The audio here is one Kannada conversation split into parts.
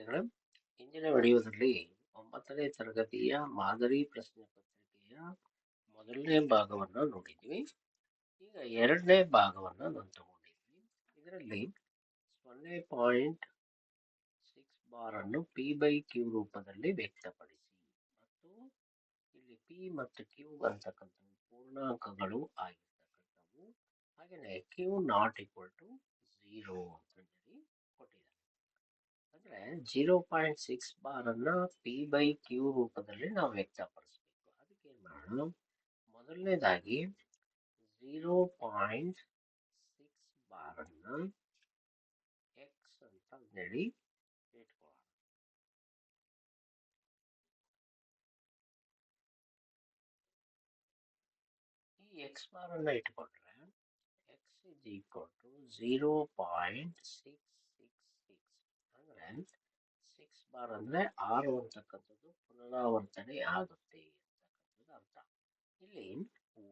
ವಿದ್ಯಾರ್ಥಿಗಳೇ ಇಂದಿನ ವಿಡಿಯೋದಲ್ಲಿ ಒಂಬತ್ತನೇ ತರಗತಿಯ ಮಾದರಿ ಪ್ರಶ್ನೆ ಪತ್ರಿಕೆಯ ಮೊದಲನೇ ಭಾಗವನ್ನು ನೋಡಿದ್ವಿ. ಈಗ ಎರಡನೇ ಭಾಗವನ್ನು ನಾನು ತಗೊಂಡಿದ್ವಿ. ಇದರಲ್ಲಿ ಸೊನ್ನೆ point six bar P by Q ರೂಪದಲ್ಲಿ ವ್ಯಕ್ತಪಡಿಸಿ. ಮತ್ತು ಇಲ್ಲಿ ಪಿ ಮತ್ತು ಕ್ಯೂ ಅಂತಕ್ಕಂಥವು ಪೂರ್ಣಾಂಕಗಳು ಆಗಿರ್ತಕ್ಕಂಥವು. ಹಾಗೆಯೇ Q not equal to zero ಕೊಟ್ಟಿದ್ದಾರೆ ಅಂದ್ರೆ ಜೀರೋ ಪಾಯಿಂಟ್ ಸಿಕ್ಸ್ ಬಾರ್ ಅನ್ನ ಪಿ ಬೈ ಕ್ಯೂ ರೂಪದಲ್ಲಿ ನಾವು ವ್ಯಕ್ತಪಡಿಸಬೇಕು. ಅದಕ್ಕೆ ಏನ್ ಮಾಡೋಣ? ಮೊದಲನೇದಾಗಿ ಝೀರೋ ಪಾಯಿಂಟ್ ಸಿಕ್ಸ್ ಬಾರ್ ಅನ್ನ ಎಕ್ಸ್ ಅಂತ ಹೇಳಿ ಇಟ್ಕೊಳ್ಳೋಣ. ಈ ಎಕ್ಸ್ ಬಾರ್ ಅನ್ನ ಇಟ್ಕೊಂಡ್ರೆ x is equal to zero point six six six ಅಂದ್ರೆ ಸಿಕ್ಸ್ ಬಾರ್ ಅಂದ್ರೆ ಆರು ಅಂತಕ್ಕಂಥದ್ದು ಪುನರಾವರ್ತನೆ ಆಗುತ್ತೆ ಅಂತಕ್ಕಂಥದ್ದು ಅರ್ಥ. ಇಲ್ಲಿ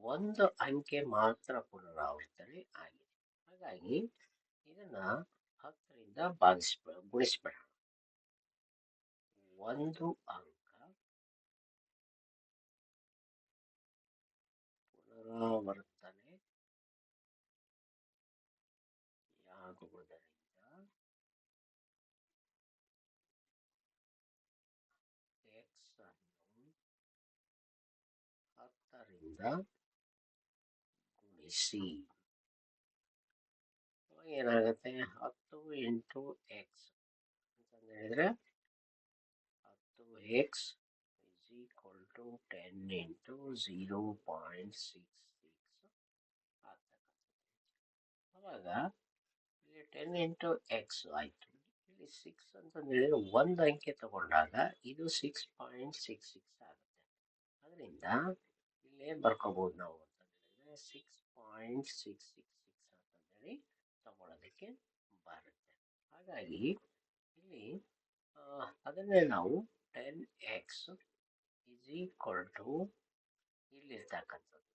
ಒಂದು ಅಂಕೆ ಮಾತ್ರ ಪುನರಾವರ್ತನೆ ಆಗಿದೆ. ಹಾಗಾಗಿ ಇದನ್ನ ಹತ್ತರಿಂದ ಭಾಗಿಸ್ಬ ಗುಣಿಸ್ಬಿಡೋಣ ಒಂದು ಅಂಕ ಪುನರಾವರ್ತನೆ ಆಗುವುದರಿಂದ ಎಕ್ಸ್ ಅನ್ನು ಹತ್ತರಿಂದ ಗುಣಿಸಿ ಏನಾಗುತ್ತೆ ಹತ್ತು ಇಂಟು ಎಕ್ಸ್ ಅಂತಂದು ಹೇಳಿದ್ರೆ ಹತ್ತು x is equal to ten into zero point six six ಆಗ್ತಕ್ಕಂಥದ್ದು ಅವಾಗ ಇಲ್ಲಿ ಟೆನ್ ಇಂಟು ಎಕ್ಸ್ ಆಯಿತು ಇಲ್ಲಿ ಸಿಕ್ಸ್ ಅಂತಂದು ಹೇಳಿದ್ರೆ ಒಂದು ಅಂಕೆ ತಗೊಂಡಾಗ ಇದು ಸಿಕ್ಸ್ ಪಾಯಿಂಟ್ ಸಿಕ್ಸ್ ಸಿಕ್ಸ್ ಆಗುತ್ತೆ ಅದರಿಂದ ಬರ್ಕೋಬಹುದು ನಾವು ಅಂತ ಹೇಳಿದ್ರೆ six point six six six ಅಂತಂದೇಳಿ ತಗೊಳ್ಳೋದಕ್ಕೆ ಬರುತ್ತೆ ಹಾಗಾಗಿ ಇಲ್ಲಿ ಆ, ಅದನ್ನೇ ನಾವು ten x is equal to ಇಲ್ಲಿರ್ತಕ್ಕಂಥದ್ದು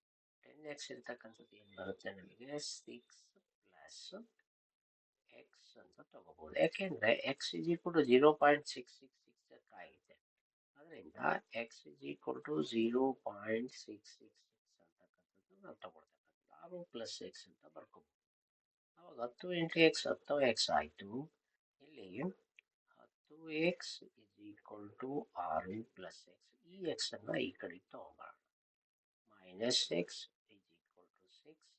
ten x ಇರ್ತಕ್ಕಂಥದ್ದು ಏನು ಬರುತ್ತೆ ನಮಗೆ ಸಿಕ್ಸ್ ಪ್ಲಸ್ ಎಕ್ಸ್ ಅಂತ ತಗೋಬಹುದು ಯಾಕೆಂದ್ರೆ x is equal to zero point six six six ಆಗಿದೆ ಅದರಿಂದ x is equal to zero point six six six ಅಂತಕ್ಕಂಥದ್ದು ನಾವು ತಗೊಳ್ತಕ್ಕಂಥದ್ದು ಆರು ಪ್ಲಸ್ ಎಕ್ಸ್ ಅಂತ ಬರ್ಕೋಬಹುದು ಅವಾಗ ಹತ್ತು ಇಂಟು ಎಕ್ಸ್ ಹತ್ತು ಎಕ್ಸ್ ಆಯಿತು. ಇಲ್ಲಿ ಹತ್ತು ಎಕ್ಸ್ ಇಸ್ ಈಕ್ವಲ್ ಟು ಆರು ಪ್ಲಸ್ ಎಕ್ಸ್ ಈ ಎಕ್ಸ್ ಅನ್ನ ಈ ಕಡೆ ತಗೊಂಬರೋಣ. Minus x is equal to six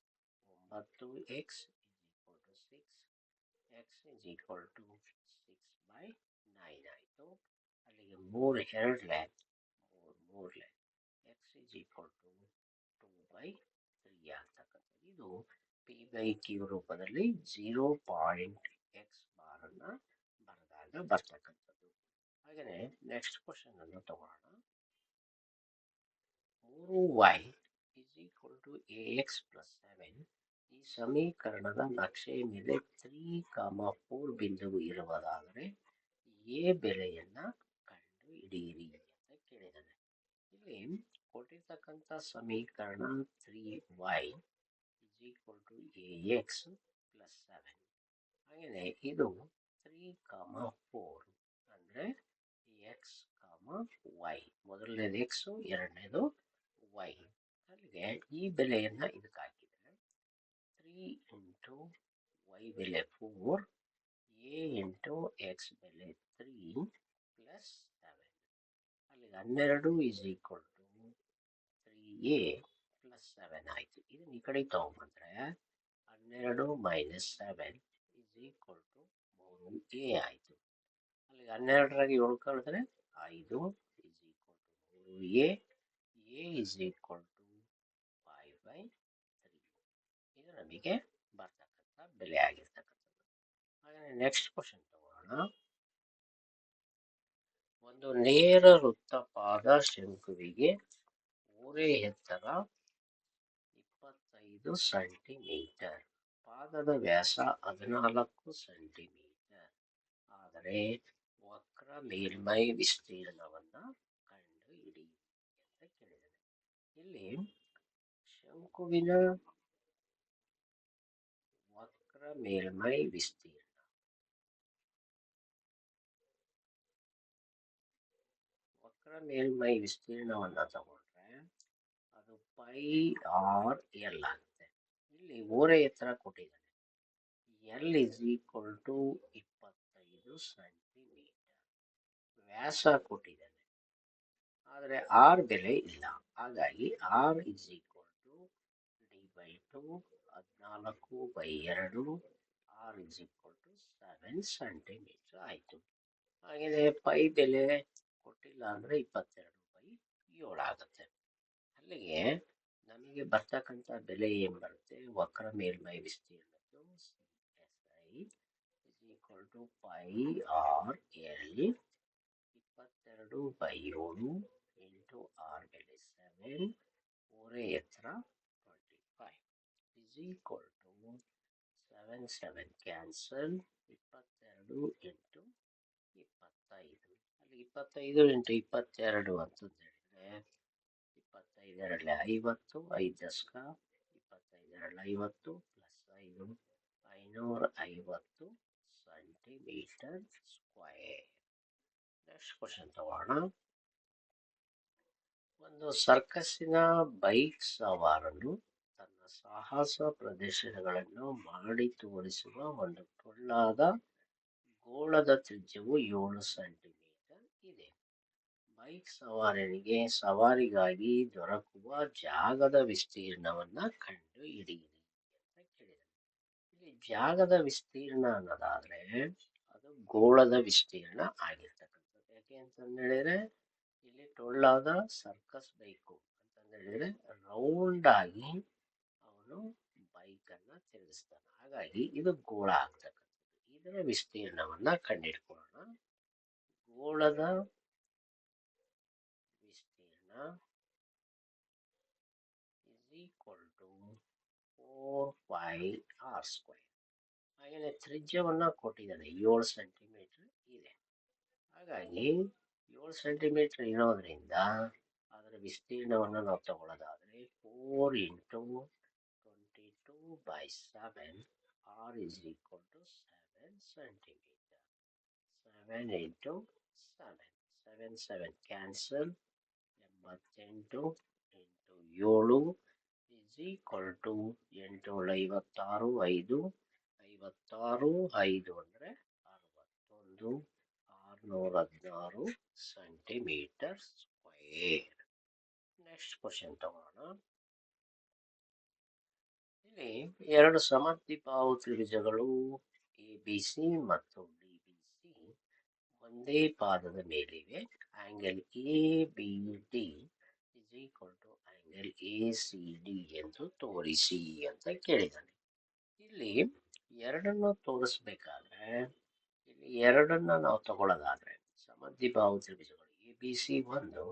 ಒಂಬತ್ತು x is equal to six x is equal to six by nine ಆಯಿತು. ಅಲ್ಲಿಗೆ ಮೂರು ಎರಡ್ಲೆ ಮೂರು ಮೂರ್ಲೆ x is equal to two by three ಆಗ್ತಕ್ಕಂಥದ್ದು ಇದು ಪಿ ಬೈ ಕ್ಯೂ ರೂಪದಲ್ಲಿ ಜೀರೋ ಪಾಯಿಂಟ್ ಎಕ್ಸ್ ಬಾರನ್ನು ಬರೆದಾಗ ಬರ್ತಕ್ಕಂಥದ್ದು ಹಾಗೆಯೇ ನೆಕ್ಸ್ಟ್ ಕ್ವಶನ್ ಅನ್ನು ತಗೊಳ್ಳೋಣ ಮೂರು y is equal to a x plus seven ಈ ಸಮೀಕರಣದ ನಕ್ಷೆಯ ಮೇಲೆ ತ್ರೀ ಕಾಮ ಫೋರ್ ಬಿಂದುವು ಇರುವುದಾದರೆ ಎ ಬೆಲೆಯನ್ನ ಹಿಡಿಯಿರಿ ಅಂತ ಕೇಳಿದ್ದಾನೆ. ಇಲ್ಲಿ ಕೊಟ್ಟಿರ್ತಕ್ಕಂಥ ಸಮೀಕರಣ three y is equal to a x plus seven ಹಾಗೆಯೇ ಇದು ತ್ರೀ ಕಾಮ ಫೋರ್ ಅಂದರೆ ಎಕ್ಸ್ ಕಾಮ ವೈ ಮೊದಲನೇದು ಎಕ್ಸು ಎರಡನೇದು ವೈ ಅಲ್ಲಿಗೆ ಈ ಬೆಲೆಯನ್ನು ಇದಕ್ಕೆ ಹಾಕಿದರೆ ತ್ರೀ ಇಂಟು ವೈ ಬೆಲೆ ಫೋರ್ ಎ ಇಂಟು ಎಕ್ಸ್ ಬೆಲೆ ತ್ರೀ ಪ್ಲಸ್ ಅಲ್ಲಿಗೆ ಹನ್ನೆರಡು is equal to three a plus seven ಆಯಿತು. ಇದನ್ನು ಈ ಕಡೆ ತಗೊಂಬಂದ್ರೆ ಹನ್ನೆರಡು minus seven is equal to ಮೂರು ಎ ಆಯಿತು. ಅಲ್ಲಿಗೆ ಹನ್ನೆರಡರಾಗಿ ಏಳು ಕಳೆದ್ರೆ ಐದು ಇಸ್ ಈಕ್ವಲ್ ಟು ಮೂರು a a is equal to five by three ಇದು ನಮಗೆ ಬರ್ತಕ್ಕಂಥ ಬೆಲೆ ಆಗಿರ್ತಕ್ಕಂಥದ್ದು. ಹಾಗೆ ನೆಕ್ಸ್ಟ್ ಕ್ವಶನ್ ತಗೊಳ್ಳೋಣ ಒಂದು ನೇರ ವೃತ್ತಪಾದ ಶಂಕುವಿಗೆ ಊರೇ ಎತ್ತರ ಇಪ್ಪತ್ತೈದು ಸೆಂಟಿಮೀಟರ್, ಪಾದದ ವ್ಯಾಸ ಹದಿನಾಲ್ಕು ಸೆಂಟಿಮೀಟರ್. ಆದರೆ ವಕ್ರ ಮೇಲ್ಮೈ ವಿಸ್ತೀರ್ಣವನ್ನ ಕಂಡುಹಿಡಿ ಅಂತ ಕೇಳಿದೆ ಇಲ್ಲಿ ಶಂಕುವಿನ ವಕ್ರ ಮೇಲ್ಮೈ ವಿಸ್ತೀರ್ಣ ಮೇಲ್ಮೈ ವಿಸ್ತೀರ್ಣವನ್ನು ತಗೊಂಡ್ರೆ ಅದು ಪೈ ಆರ್ ಎಲ್ ಆಗುತ್ತೆ. ಇಲ್ಲಿ ಓರೆ ಎತ್ತರ ಕೊಟ್ಟಿದ್ದಾನೆ. ಎಲ್ ಇಸ್ ಈಕ್ವಲ್ ಟು ಇಪ್ಪತ್ತೈದು ಸೆಂಟಿಮೀಟರ್. ವ್ಯಾಸ ಕೊಟ್ಟಿದ್ದಾನೆ. ಆದರೆ ಆರ್ ಬೆಲೆ ಇಲ್ಲ. ಹಾಗಾಗಿ r is equal to d by two ಹದಿನಾಲ್ಕು ಬೈ ಎರಡು r is equal to seven centimetre ಆಯಿತು. ಹಾಗೆಯೇ ಪೈ ಬೆಲೆ ಕೊಟ್ಟಿಲ್ಲ ಅಂದರೆ ಇಪ್ಪತ್ತೆರಡು ಬೈ ಏಳು ಆಗುತ್ತೆ ಅಲ್ಲಿಗೆ ನಮಗೆ ಬರ್ತಕ್ಕಂಥ ಬೆಲೆ ಏನು ಬರುತ್ತೆ ವಕ್ರ ಮೇಲ್ಮೈ ವಿಸ್ತೀರ್ಣದ್ದು S I is equal to pi r l ಇಪ್ಪತ್ತೆರಡು ಬೈ ಏಳು ಇಂಟು ಆರ್ ಬೆಲೆ ಸೆವೆನ್ ಮೂರೇ ಎತ್ತರ twenty five is equal to seven seven cancel ಇಪ್ಪತ್ತೆರಡು ಇಂಟು ಇಪ್ಪತ್ತೈದು ಇಪ್ಪತ್ತೈದು ಇಂಟು ಇಪ್ಪತ್ತೆರಡು ಅಂತಂದು ಹೇಳಿದ್ರೆ ಇಪ್ಪತ್ತೈದರಲ್ಲಿ ಐವತ್ತು, ಐದು ದಶಕ, ಇಪ್ಪತ್ತೈದರಲ್ಲಿ ಐವತ್ತು ಪ್ಲಸ್ ಐದು, ಐನೂರ ಐವತ್ತು ಸೆಂಟಿಮೀಟರ್ ಸ್ಕ್ವಯರ್ ನೆಕ್ಸ್ಟ್ ಕ್ವಶನ್ ತಗೋಣ. ಒಂದು ಸರ್ಕಸ್ಸಿನ ಬೈಕ್ ಸವಾರನು ತನ್ನ ಸಾಹಸ ಪ್ರದರ್ಶನಗಳನ್ನು ಮಾಡಿ ತೋರಿಸುವ ಒಂದು ಟೊಳ್ಳಾದ ಗೋಳದ ತ್ರಿಜ್ಯವು ಏಳು ಸೆಂಟಿಮೀಟರ್ ಬೈಕ್ ಸವಾರನಿಗೆ ಸವಾರಿಗಾಗಿ ದೊರಕುವ ಜಾಗದ ವಿಸ್ತೀರ್ಣವನ್ನ ಕಂಡು ಹಿಡಿಯಿರಿ ಅಂತ ಕೇಳಿದರು. ಇಲ್ಲಿ ಜಾಗದ ವಿಸ್ತೀರ್ಣ ಅನ್ನೋದಾದರೆ ಅದು ಗೋಳದ ವಿಸ್ತೀರ್ಣ ಆಗಿರ್ತಕ್ಕಂಥದ್ದು. ಯಾಕೆ ಅಂತಂದು ಹೇಳಿದರೆ ಇಲ್ಲಿ ಟೊಳ್ಳಾದ ಸರ್ಕಸ್ ಬೈಕು ಅಂತಂದು ಹೇಳಿದರೆ ರೌಂಡ್ ಆಗಿ ಅವನು ಬೈಕನ್ನು ತಿರುಗಿಸ್ತಾನೆ. ಹಾಗಾಗಿ ಇದು ಗೋಳ ಆಗ್ತಕ್ಕಂಥದ್ದು. ಇದರ ವಿಸ್ತೀರ್ಣವನ್ನ ಕಂಡಿಡ್ಕೊಳ್ಳೋಣ ಗೋಳದ ವಿಸ್ತೀರ್ಣ equal to to four pi r square ಹಾಗೆಯೇ ತ್ರಿಜ್ಯವನ್ನು ಕೊಟ್ಟಿದ್ದಾನೆ ಏಳು ಸೆಂಟಿಮೀಟರ್ ಇದೆ. ಹಾಗಾಗಿ ಏಳು ಸೆಂಟಿಮೀಟರ್ ಇರೋದ್ರಿಂದ ಅದರ ವಿಸ್ತೀರ್ಣವನ್ನು ನಾವು ತಗೊಳ್ಳೋದಾದರೆ four into twenty two by seven r is equal to seven centimetre seven into seven seven seven cancel ಎಂಬತ್ತೆಂಟು ಎಂಟು ಏಳು ಇಸ್ ಈಕ್ವಲ್ ಟು ಎಂಟೇಳು ಐವತ್ತಾರು, ಐದು ಐವತ್ತಾರು, ಐದು ಅಂದರೆ ಅರವತ್ತೊಂದು, ಆರುನೂರ ಹದಿನಾರು ಸೆಂಟಿಮೀಟರ್ ಸ್ಕ್ವೇರ್ ನೆಕ್ಸ್ಟ್ ಕ್ವಶನ್ ತಗೋಣ. ಇಲ್ಲಿ ಎರಡು ಸಮದ್ವಿಬಾಹು ತ್ರಿಭುಜಗಳು ಎ ಬಿ ಸಿ ಮತ್ತು ಒಂದೇ ಪಾದದ ಮೇಲಿವೆ. Angle A B D is equal to angle A C D ಎಂದು ತೋರಿಸಿ ಅಂತ ಕೇಳಿದ್ದಾನೆ ಇಲ್ಲಿ ಎರಡನ್ನು ತೋರಿಸ್ಬೇಕಾದ್ರೆ, ಇಲ್ಲಿ ಎರಡನ್ನ ನಾವು ತಗೊಳ್ಳೋದಾದ್ರೆ ಬಾವು ತ್ರಿಭುಜಗಳು ಎ ಬಿ ಸಿ ಒಂದು,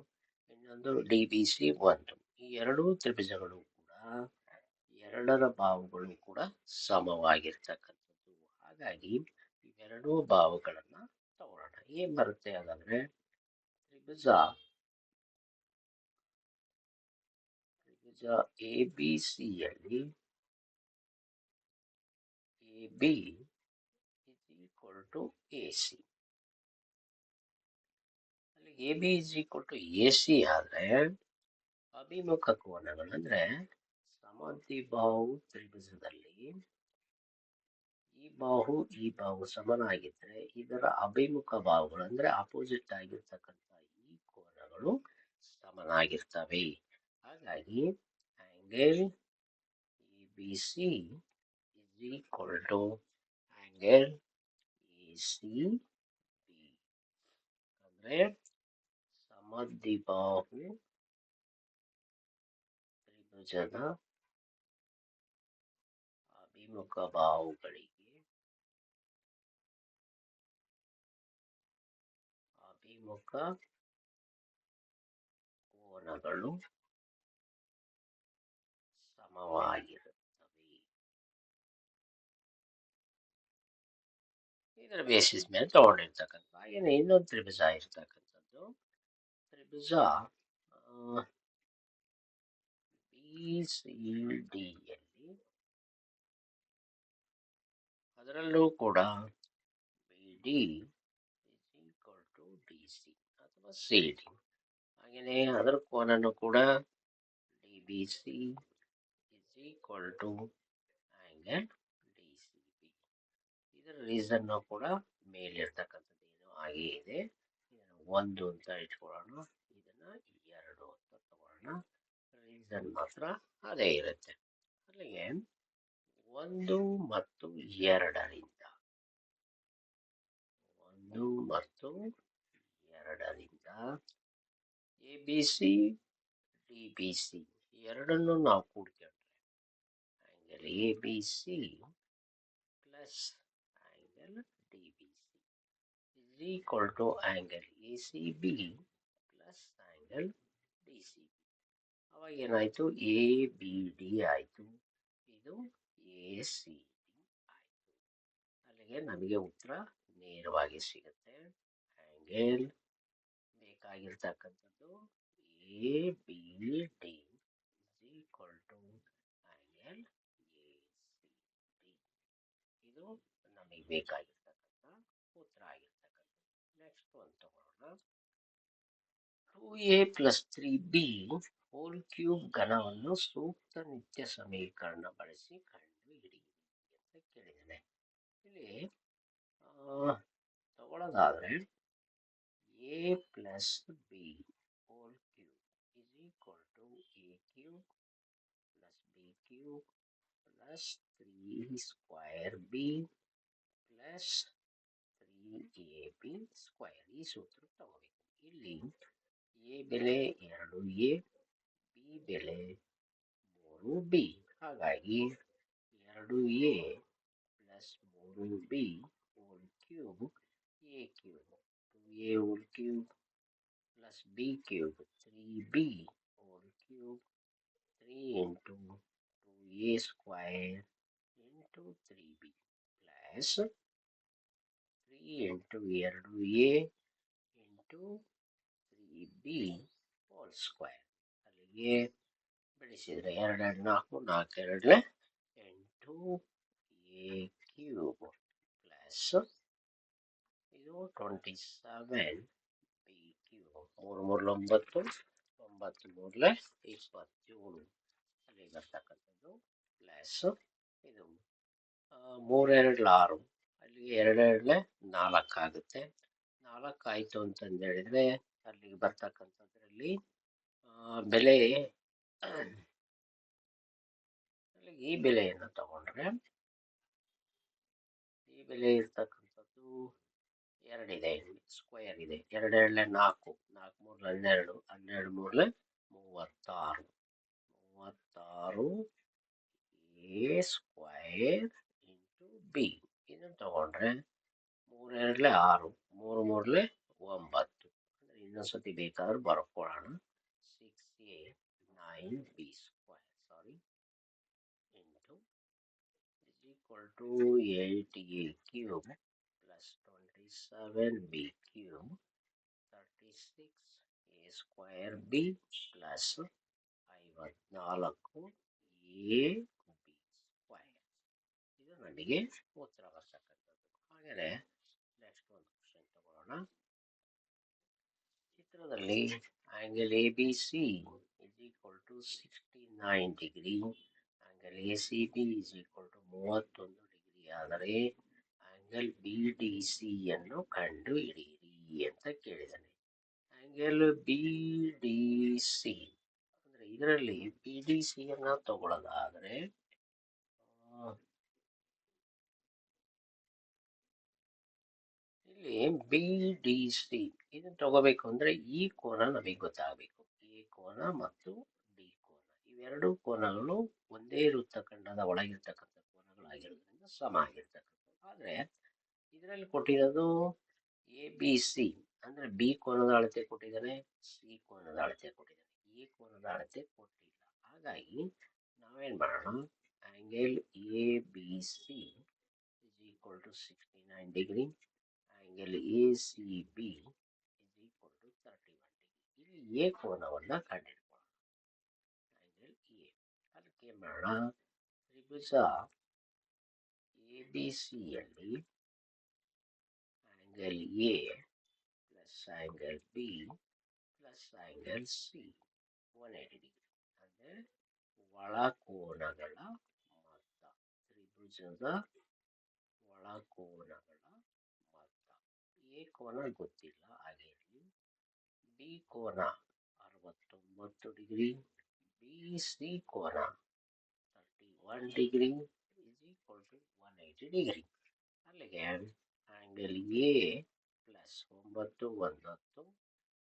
ಇನ್ನೊಂದು ಡಿ ಬಿ ಸಿ ಒಂದು. ಈ ಎರಡೂ ತ್ರಿಭುಜಗಳು ಕೂಡ, ಎರಡರ ಬಾಹುಗಳು ಕೂಡ ಸಮವಾಗಿರ್ತಕ್ಕಂಥದ್ದು. ಹಾಗಾಗಿ ಇವೆರಡೂ ಬಾಹುಗಳನ್ನ ತಗೊಳ್ಳೋಣ ಏನ್ ಬರುತ್ತೆ ಹಾಗಾದ್ರೆ ತ್ರಿಭುಜ ತ್ರಿಭುಜ ಎ ಬಿ ಸಿ ಯಲ್ಲಿ A B is equal to A C ಅಲ್ಲಿ A B is equal to A C ಆದ್ರೆ ಅಭಿಮುಖ ಕೋನಗಳು ಅಂದ್ರೆ ಸಮದ್ವಿಬಾಹು ತ್ರಿಭುಜದಲ್ಲಿ ಈ ಬಾಹು ಈ ಬಾಹು ಸಮನಾಗಿದ್ರೆ ಇದರ ಅಭಿಮುಖ ಬಾಹುಗಳು ಅಂದ್ರೆ ಅಪೋಸಿಟ್ ಆಗಿರ್ತಕ್ಕಂಥ ಈ ಕೋನಗಳು ಸಮನಾಗಿರ್ತವೆ. ಹಾಗಾಗಿ angle A B C is equal to angle A C B ಅಂದ್ರೆ ಸಮದ್ವಿಬಾಹು ತ್ರಿಭುಜದ ಅಭಿಮುಖ ಬಾಹುಗಳಿಗೆ ಅಭಿಮುಖ ಕೋನಗಳು ಸಮವಾಗಿರುತ್ತವೆ ಇದರ ಬೇಸಿಸ್ ಮೇಲೆ ತಗೊಂಡಿರ್ತಕ್ಕಂಥ ಹಾಗೇನೆ ಇನ್ನೊಂದು ತ್ರಿಭುಜ ಇರ್ತಕ್ಕಂಥದ್ದು ತ್ರಿಭುಜ ಬಿ ಸಿ ಡಿ ಯಲ್ಲಿ ಅದರಲ್ಲೂ ಕೂಡ B D is equal to D C ಅಥವಾ ಸಿ ಡಿ ಹಾಗೆಯೇ ಅದರ ಕೋನನ್ನು ಕೂಡ D B C is equal to angle D C B ಇದರ ರೀಸನ್ನು ಕೂಡ ಮೇಲಿರ್ತಕ್ಕಂಥದ್ದು ಏನು ಹಾಗೆ ಇದೆ. ಇದನ್ನು ಒಂದು ಅಂತ ಇಟ್ಕೊಳ್ಳೋಣ. ಇದನ್ನ ಎರಡು ಅಂತ ತಗೊಳ್ಳೋಣ. ರೀಸನ್ ಮಾತ್ರ ಅದೇ ಇರುತ್ತೆ. ಅಲ್ಲಿಗೆ ಒಂದು ಮತ್ತು ಎರಡರಿಂದ. ಒಂದು ಮತ್ತು ಎರಡರಿಂದ A B C, D B C ಎರಡನ್ನು ನಾವು ಕೂಡ್ಕೊಂಡ್ರೆ angle A B C plus angle D B C is equal to angle A C B plus angle D C B. ಅವಾಗ ಏನಾಯಿತು? ಎ ಬಿ ಡಿ ಆಯಿತು. ಇದು ಎ ಸಿ ಡಿ ಆಯಿತು. ಅಲ್ಲಿಗೆ ನಮಗೆ ಉತ್ತರ ನೇರವಾಗಿ ಸಿಗುತ್ತೆ. Angle ಬೇಕಾಗಿರ್ತಕ್ಕಂಥದ್ದು A B D equal to angle A C D ಇದು ನಮಗೆ ಬೇಕಾಗಿರ್ತಕ್ಕಂಥ ಉತ್ತರ ಆಗಿರ್ತಕ್ಕಂಥ ನೆಕ್ಸ್ಟ್ ಒಂದು ತಗೊಳ್ಳೋಣ. Two a plus three b whole cube ಘನವನ್ನು ಸೂಕ್ತ ನಿತ್ಯ ಸಮೀಕರಣ ಬಳಸಿ ಕಂಡು ಹಿಡಿಯಿರಿ ಅಂತ ಕೇಳಿದ್ದೇನೆ. ಇಲ್ಲಿ ತಗೊಳ್ಳೋದಾದ್ರೆ b whole cube is equal to a cube plus b cube plus three square b plus three a b square ಈ ಸೂತ್ರ ತಗೋಬೇಕು. ಇಲ್ಲಿ ಎ ಬೆಲೆ ಎರಡು ಎ ಬಿ ಬೆಲೆ ಮೂರು ಬಿ ಹಾಗಾಗಿ ಎರಡು ಎ ಪ್ಲಸ್ ಮೂರು b whole cube a cube two a whole cube plus b cube three b whole cube three into two a square into three b plus three into ಎರಡು a into three b whole square ಅಲ್ಲಿಗೆ ಬೆಳೆಸಿದರೆ ಎರಡೆರಡು ನಾಲ್ಕು ನಾಲ್ಕು ಎರಡಲೆ ಎಂಟು ಎ ಕ್ಯೂಬ್ ಪ್ಲಸ್ ಇದು ಟ್ವೆಂಟಿ ಸೆವೆನ್ ಪಿ ಕ್ಯೂ ಮೂರು ಮೂರಲೆ ಒಂಬತ್ತು ಒಂಬತ್ತು ಮೂರಲೆ ಇಪ್ಪತ್ತೇಳು ಅಲ್ಲಿ ಬರ್ತಕ್ಕಂಥದ್ದು ಪ್ಲಸ್ ಇದು ಮೂರೆರಡ್ಲ ಆರು ಅಲ್ಲಿಗೆ ಎರಡೆರಡ್ಲೆ ನಾಲ್ಕು ಆಗುತ್ತೆ ನಾಲ್ಕು ಆಯಿತು ಅಂತಂದು ಹೇಳಿದ್ರೆ ಅಲ್ಲಿಗೆ ಬರ್ತಕ್ಕಂಥದ್ರಲ್ಲಿ ಬೆಲೆ ಈ ಬೆಲೆಯನ್ನು ತಗೊಂಡ್ರೆ ಈ ಬೆಲೆ ಇರ್ತಕ್ಕಂಥದ್ದು ಎರಡಿದೆ ಇಲ್ಲಿ ಸ್ಕ್ವೇರ್ ಇದೆ. ಎರಡೆರಡಲೆ ನಾಲ್ಕು ನಾಲ್ಕು ಮೂರಲೆ ಹನ್ನೆರಡು ಹನ್ನೆರಡು ಮೂರಲೆ ಮೂವತ್ತಾರು. ಮೂವತ್ತಾರು ಎ ಸ್ಕ್ವೇರ್ ಇಂಟು ಬಿ ಇದನ್ನು ತಗೊಂಡ್ರೆ ಮೂರೆರಡಲೆ ಆರು, ಮೂರು ಮೂರಲೆ ಒಂಬತ್ತು. ಅಂದರೆ ಇನ್ನೊಂದ್ಸತಿ ಬೇಕಾದ್ರೆ ಬರ್ಕೊಳ್ಳೋಣ. Six a nine b square sorry into equal to 8a cube. plus 27b cube 36a square b plus 54 a b square ಇದು ನನಗೆ ಉತ್ತರ ಬರ್ತಕ್ಕಂಥದ್ದು ಹಾಗೆಯೇ ನೆಕ್ಸ್ಟ್ ಒಂದು ಕ್ವಶನ್ ತಗೊಳ್ಳೋಣ. ಚಿತ್ರದಲ್ಲಿ angle A B C is equal to sixty nine degree angle A C B is equal to ಮೂವತ್ತೊಂದು ಡಿಗ್ರಿ ಆದರೆ ಆಂಗಲ್ ಬಿ ಡಿ ಸಿ ಅನ್ನು ಕಂಡು ಹಿಡಿಯಿರಿ ಅಂತ ಕೇಳಿದ್ದಾನೆ ಆಂಗಲ್ ಬಿ ಡಿ ಸಿ ಅಂದರೆ ಇದರಲ್ಲಿ ಬಿ ಡಿ ಸಿ ಅನ್ನ ತಗೊಳ್ಳೋದಾದರೆ ಇಲ್ಲಿ ಬಿ ಡಿ ಸಿ ಇದನ್ನು ತಗೋಬೇಕು ಅಂದ್ರೆ ಈ ಕೋನ ನಮಗೆ ಗೊತ್ತಾಗಬೇಕು. ಈ ಕೋನ ಮತ್ತು ಡಿ ಕೋನ. ಇವೆರಡು ಕೋನಗಳು ಒಂದೇ ವೃತ್ತಖಂಡದ ಒಳಗಿರ್ತಕ್ಕಂಥ ಕೋನಗಳಾಗಿರೋದ್ರಿಂದ ಸಮ ಆಗಿರ್ತಕ್ಕಂಥ ಆದರೆ ಇದರಲ್ಲಿ ಕೊಟ್ಟಿರೋದು ಎ ಬಿ ಸಿ ಅಂದ್ರೆ ಬಿ ಕೋನದ ಅಳತೆ ಕೊಟ್ಟಿದ್ದಾನೆ ಸಿ ಕೋನದ ಅಳತೆ ಕೊಟ್ಟಿದ್ದಾನೆ. ಎ ಕೋನದ ಅಳತೆ ಕೊಟ್ಟಿಲ್ಲ. ಹಾಗಾಗಿ ನಾವೇನ್ ಮಾಡೋಣ? Angle A B C is equal to sixty nine degree angle A C B is equal to thirty one degree ಇಲ್ಲಿ ಎ ಕೋನವನ್ನು ಕಂಡುಹಿಡ್ಕೊಳ್ಳೋಣ. ಆಂಗಲ್ ಎ ಅದಕ್ಕೆ ಮಾಡೋಣ? ತ್ರಿಭುಜ ಎ ಬಿ ಸಿಯಲ್ಲಿ angle A plus angle B plus plus angle C one eighty degree ಅಂದರೆ ಒಳ ಕೋನಗಳ ಮೊತ್ತ ತ್ರಿಭುಜದ ಒಳ ಕೋನಗಳ ಮೊತ್ತ ಎ ಕೋನ ಗೊತ್ತಿಲ್ಲ ಹಾಗೆ ಇರಲಿ ಬಿ ಕೋನ ಅರವತ್ತೊಂಬತ್ತು ಡಿಗ್ರಿ ಬಿ ಸಿ ಕೋನ thirty one degree is equal to one eighty degree ಅಲ್ಲಿಗೆ ಆಂಗಲ್ ಎ ಪ್ಲಸ್ ಒಂಬತ್ತು ಒಂದು ಹತ್ತು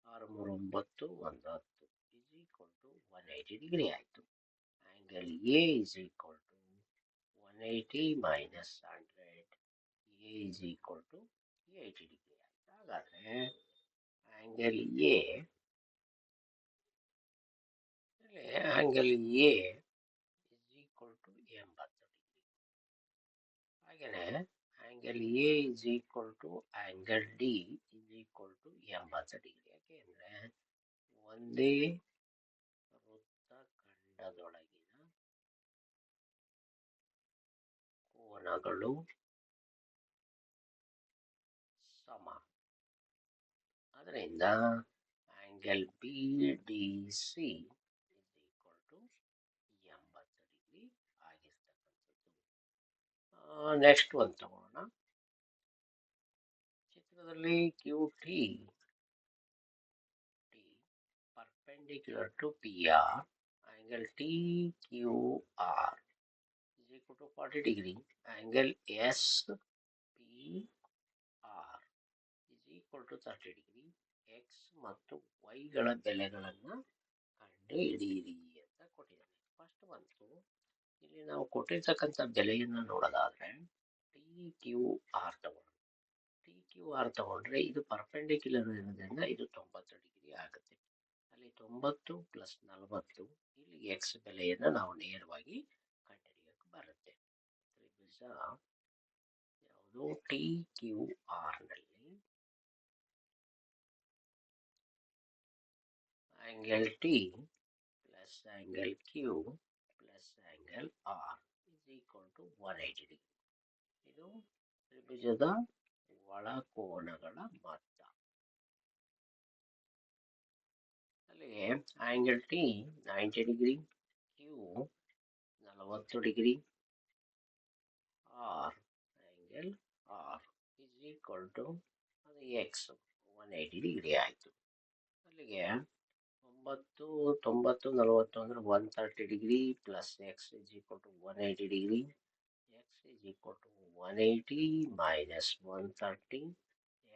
ಆರು ಮೂರು ಒಂಬತ್ತು ಒಂದು ಹತ್ತು is equal to one eighty degree ಆಯಿತು angle A is equal to one eighty minus hundred A is equal to eighty degree ಆಯಿತು ಹಾಗಾದರೆ angle A angle A is equal to ಎಂಬತ್ತು ಡಿಗ್ರಿ ಹಾಗೆಯೇ angle A is equal to angle D is equal to ಎಂಬತ್ತು ಡಿಗ್ರಿ. ಯಾಕೆಂದರೆ ಒಂದೇ ವೃತ್ತಖಂಡದೊಳಗಿನ ಕೋನಗಳು ಸಮ. ಅದರಿಂದ angle B D C is equal to ಎಂಬತ್ತು ಡಿಗ್ರಿ ಆಗಿರ್ತಕ್ಕಂಥದ್ದು. ನೆಕ್ಸ್ಟ್ ಒಂದು ತಗೊಳ್ಳೋಣ ಚಿತ್ರದಲ್ಲಿ Q T T perpendicular to P R angle T Q R to forty degree angle S P R is equal to thirty degree x ಮತ್ತು ವೈಗಳ ಬೆಲೆಗಳನ್ನು ಕಂಡು ಹಿಡಿಯಿರಿ ಅಂತ ಕೊಟ್ಟಿದ್ದಾರೆ. ಫಸ್ಟ್ ಬಂತು, ಇಲ್ಲಿ ನಾವು ಕೊಟ್ಟಿರ್ತಕ್ಕಂಥ ಬೆಲೆಯನ್ನು ನೋಡೋದಾದರೆ T Q R T Q R ತಗೊಂಡ್ರೆ ಇದು ಪರ್ಪೆಂಡಿಕ್ಯುಲರ್ ಇರೋದ್ರಿಂದ ಇದು ತೊಂಬತ್ತು ಡಿಗ್ರಿ ಆಗುತ್ತೆ. ಅಲ್ಲಿ ತೊಂಬತ್ತು ಪ್ಲಸ್ ನಲವತ್ತು ಇಲ್ಲಿ ಎಕ್ಸ್ ಬೆಲೆಯನ್ನು ನಾವು ನೇರವಾಗಿ ಕಂಡುಹಿಡಿಯೋಕೆ ಬರುತ್ತೆ. ಯಾವುದು T Q ಆರ್ನಲ್ಲಿ angle T plus angle Q plus angle R is equal to one eighty degree ಇದು ತ್ರಿಭುಜದ ಒಳ ಕೋನಗಳ ಮೊತ್ತ ಅಲ್ಲಿಗೆ angle T ninety degree Q ನಲವತ್ತು degree R angle R is equal to ಅದು ಎಕ್ಸ್ ಒನ್ ಏಯ್ಟಿ ಡಿಗ್ರಿ ಆಯಿತು. ಅಲ್ಲಿಗೆ ಒಂಬತ್ತು, ತೊಂಬತ್ತು, ನಲವತ್ತು ಅಂದರೆ one thirty degree plus x is equal to one eighty degree x is equal to one eighty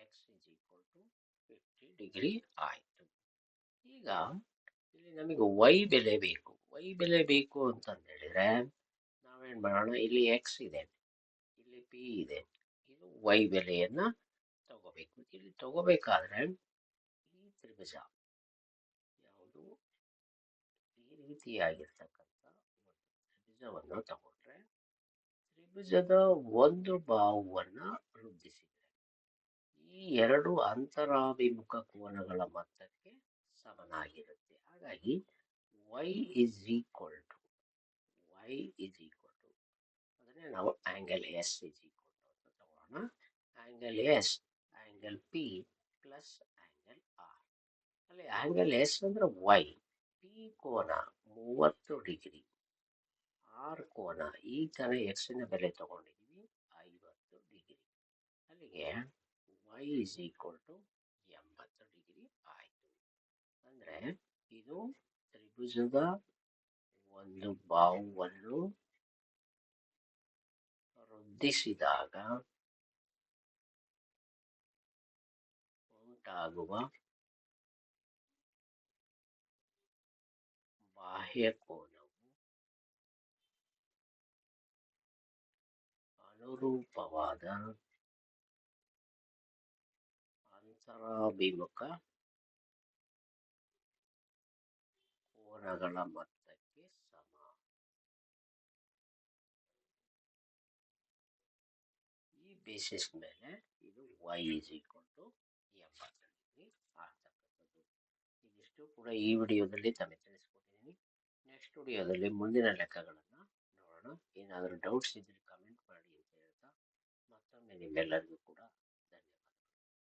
x is equal to fifty degree ಆಯಿತು. ಈಗ ಇಲ್ಲಿ ನಮಗೆ ವೈ ಬೆಲೆ ಬೇಕು. ವೈ ಬೆಲೆ ಬೇಕು ಅಂತಂದು ಹೇಳಿದ್ರೆ ನಾವೇನು ಮಾಡೋಣ? ಇಲ್ಲಿ ಎಕ್ಸ್ ಇದೆ, ಇಲ್ಲಿ ಪಿ ಇದೆ ಇದು ವೈ ಬೆಲೆಯನ್ನು ತಗೋಬೇಕು. ಇಲ್ಲಿ ತಗೋಬೇಕಾದ್ರೆ ಈ ತ್ರಿಭುಜ ಯಾವುದು? ಈ ರೀತಿಯಾಗಿರ್ತಕ್ಕಂಥ ಒಂದು ತ್ರಿಭುಜವನ್ನು ತಗೊಂಡ್ರೆ ತ್ರಿಭುಜದ ಒಂದು ಬಾಹುವನ್ನು ವೃದ್ಧಿಸಿದರೆ ಈ ಎರಡು ಅಂತರಾಭಿಮುಖ ಕೋನಗಳ ಮೊತ್ತಕ್ಕೆ ಸಮನಾಗಿರುತ್ತೆ. ಹಾಗಾಗಿ y is equal to y is equal to ಅದನ್ನೇ ನಾವು angle S is equal to ಅಂತ ತಗೊಳ್ಳೋಣ angle S angle P plus angle R ಅಲ್ಲಿ ಆಂಗಲ್ ಎಸ್ ಅಂದರೆ ವೈ ಪಿ ಕೋನ ಮೂವತ್ತು ಡಿಗ್ರಿ. ಆರ್ ಕೋನ ಈ ಥರ ಎಕ್ಸಿನ ಬೆಲೆ ತಗೊಂಡಿದ್ದೀವಿ ಐವತ್ತು ಡಿಗ್ರಿ. ಅಲ್ಲಿಗೆ ವೈ ಇಸ್ ಈಕ್ವಲ್ ಟು ಎಂಬತ್ತು ಡಿಗ್ರಿ ಆಯಿತು. ಅಂದರೆ ಇದು ತ್ರಿಭುಜದ ಒಂದು ಬಾಹುವನ್ನು ವೃದ್ಧಿಸಿದಾಗ ಉಂಟಾಗುವ ಬಾಹ್ಯ ಅನುರೂಪವಾದ ಅಂತರಾಭಿಮುಖ ಕೋನಗಳ ಮೊತ್ತಕ್ಕೆ ಸಮ. ಈ ಬೇಸಿಸ್ ಮೇಲೆ ಇದು ವೈ ಇಸ್ ಈಕ್ವಲ್ ಟು ಎಂಬತ್ತು ಡಿಗ್ರಿ ಆಗ್ತಕ್ಕಂಥದ್ದು ಇದಿಷ್ಟು ಕೂಡ ಈ ವಿಡಿಯೋದಲ್ಲಿ ತಮಗೆ ತಿಳಿಸ್ಕೊಟ್ಟಿದ್ದೀನಿ. ನೆಕ್ಸ್ಟ್ ವಿಡಿಯೋದಲ್ಲಿ ಮುಂದಿನ ಲೆಕ್ಕಗಳನ್ನು ನೋಡೋಣ. ಏನಾದರೂ ಡೌಟ್ಸ್ ಇದ್ದರೆ ಕಮೆಂಟ್ ಮಾಡಿ ಅಂತ ಹೇಳ್ತಾ ಮತ್ತೊಮ್ಮೆ ನಿಮ್ಮೆಲ್ಲರಿಗೂ ಕೂಡ